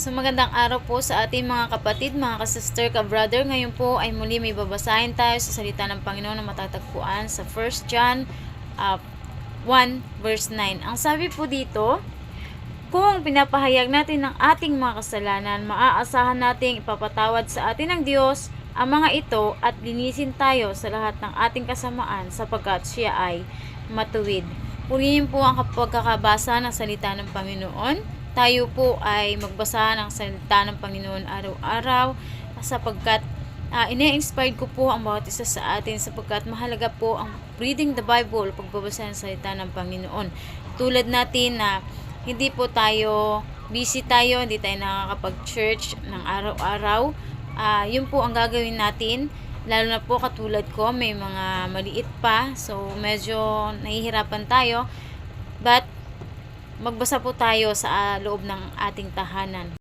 So magandang araw po sa ating mga kapatid, mga kasister, ka-brother. Ngayon po ay muli may babasahin tayo sa salita ng Panginoon na matatagpuan sa 1 John uh, 1 verse 9. Ang sabi po dito, kung pinapahayag natin ang ating mga kasalanan, maaasahan nating ipapatawad sa atin ng Diyos ang mga ito at linisin tayo sa lahat ng ating kasamaan sapagkat siya ay matuwid. Purihin po ang pagkakabasa ng salita ng Panginoon. Tayo po ay magbasa ng salita ng Panginoon araw-araw sapagkat uh, ine-inspired ko po ang bawat isa sa atin sapagkat mahalaga po ang reading the Bible, pagbabasa ng salita ng Panginoon. Tulad natin na hindi po tayo busy tayo, hindi tayo nakakapag-church ng araw-araw. Ah, yun po ang gagawin natin. Lalo na po katulad ko, may mga maliit pa. So, medyo nahihirapan tayo. But, magbasa po tayo sa ah, loob ng ating tahanan.